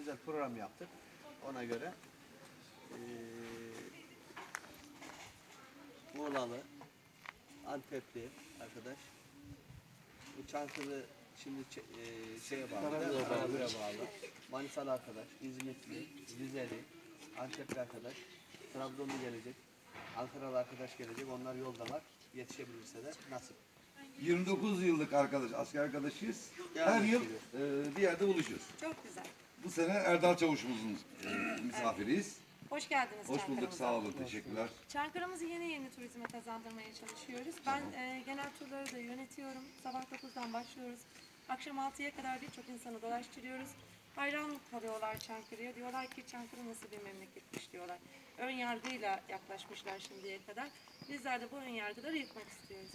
özel program yaptık. Ona göre eee Muğlalı, Antepli arkadaş. Bu Çankırı şimdi eee, şeye bağlı, Karabük'e Karabük'e bağlı. Manisalı arkadaş, İzmitli, Rizeli, Antepli arkadaş, Trabzonlu gelecek, Ankaralı arkadaş gelecek. Onlar yoldalar. Yetişebilirse de nasip. 29 yıllık arkadaş, asker arkadaşıyız. Her yıl e, bir yerde buluşuyoruz. Çok güzel. Bu sene Erdal Çavuş'umuzun e, misafiriyiz. Hoş geldiniz Hoş bulduk, Çankırı'mıza. sağ olun, teşekkürler. Çankırı'mızı yeni yeni turizme kazandırmaya çalışıyoruz. Ben e, genel turları da yönetiyorum. Sabah 9'dan başlıyoruz. Akşam 6'ya kadar birçok insanı dolaştırıyoruz. Hayran kalıyorlar Çankırı'ya. Diyorlar ki Çankırı nasıl bir memleketmiş diyorlar. Ön yargıyla yaklaşmışlar şimdiye kadar. Bizler de bu ön yargıları yıkmak istiyoruz.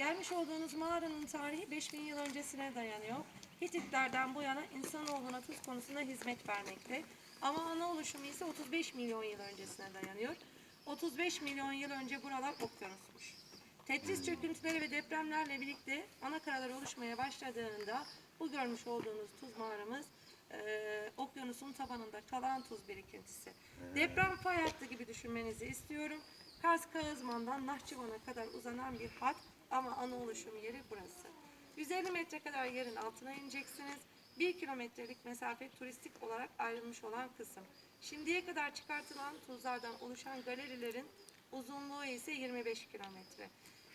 Gelmiş olduğunuz mağaranın tarihi 5000 yıl öncesine dayanıyor. Hititlerden bu yana insanoğluna tuz konusunda hizmet vermekte. Ama ana oluşumu ise 35 milyon yıl öncesine dayanıyor. 35 milyon yıl önce buralar okyanusmuş. Tetris çöküntüleri ve depremlerle birlikte ana karalar oluşmaya başladığında bu görmüş olduğunuz tuz mağaramız eee, okyanusun tabanında kalan tuz birikintisi. Deprem fay hattı gibi düşünmenizi istiyorum. Kars Kağızman'dan Nahçıvan'a kadar uzanan bir hat ama ana oluşum yeri burası. 150 metre kadar yerin altına ineceksiniz. 1 kilometrelik mesafe turistik olarak ayrılmış olan kısım. Şimdiye kadar çıkartılan tuzlardan oluşan galerilerin uzunluğu ise 25 kilometre.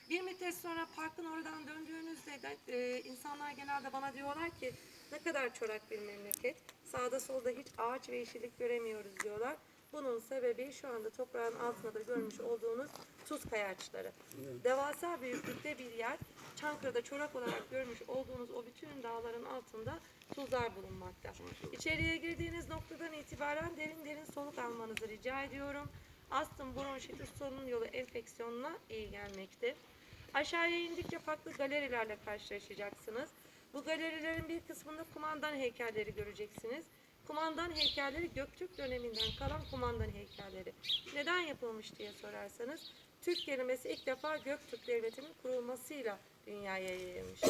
Bir müddet sonra parkın oradan döndüğünüzde de e, insanlar genelde bana diyorlar ki ne kadar çorak bir memleket. Sağda solda hiç ağaç ve yeşillik göremiyoruz diyorlar. Bunun sebebi şu anda toprağın altında da görmüş olduğunuz tuz kayaçları. Devasa büyüklükte bir yer. Çankırı'da çorak olarak görmüş olduğunuz o bütün dağların altında tuzlar bulunmakta. İçeriye girdiğiniz noktadan itibaren derin derin soluk almanızı rica ediyorum. Astım, bronşitis, solunum yolu enfeksiyonuna iyi gelmekte. Aşağıya indikçe farklı galerilerle karşılaşacaksınız. Bu galerilerin bir kısmında kumandan heykelleri göreceksiniz. Kumandan heykelleri Göktürk döneminden kalan kumandan heykelleri. Neden yapılmış diye sorarsanız, Türk kelimesi ilk defa Göktürk Devleti'nin kurulmasıyla dünyaya yayılmış.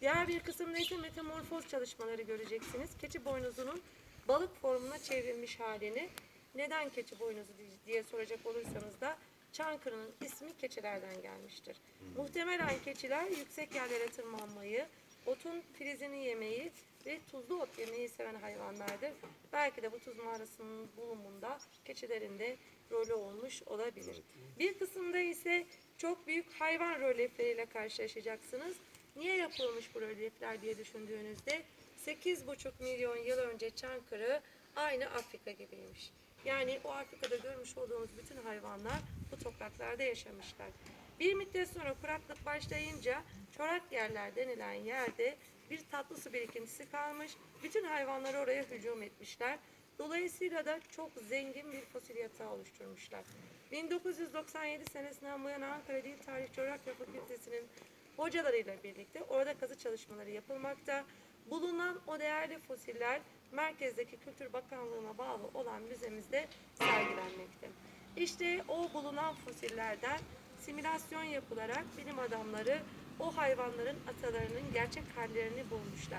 Diğer bir kısımda ise metamorfoz çalışmaları göreceksiniz. Keçi boynuzunun balık formuna çevrilmiş halini. Neden keçi boynuzu diye soracak olursanız da Çankırı'nın ismi keçilerden gelmiştir. Muhtemelen keçiler yüksek yerlere tırmanmayı, otun filizini yemeyi ve tuzlu ot yemeyi seven hayvanlardır. Belki de bu tuz mağarasının bulunumunda keçilerin de rolü olmuş olabilir. Bir kısımda ise çok büyük hayvan rölyefleriyle karşılaşacaksınız. Niye yapılmış bu rölyefler diye düşündüğünüzde 8,5 milyon yıl önce Çankırı aynı Afrika gibiymiş. Yani o Afrika'da görmüş olduğumuz bütün hayvanlar bu topraklarda yaşamışlar. Bir müddet sonra kuraklık başlayınca çorak yerler denilen yerde bir tatlı su birikintisi kalmış. Bütün hayvanlar oraya hücum etmişler. Dolayısıyla da çok zengin bir fosil yatağı oluşturmuşlar. 1997 senesinden bu yana Ankara Dil Tarih Coğrafya Fakültesi'nin hocalarıyla birlikte orada kazı çalışmaları yapılmakta. Bulunan o değerli fosiller merkezdeki Kültür Bakanlığı'na bağlı olan müzemizde sergilenmekte. İşte o bulunan fosillerden simülasyon yapılarak bilim adamları o hayvanların atalarının gerçek hallerini bulmuşlar.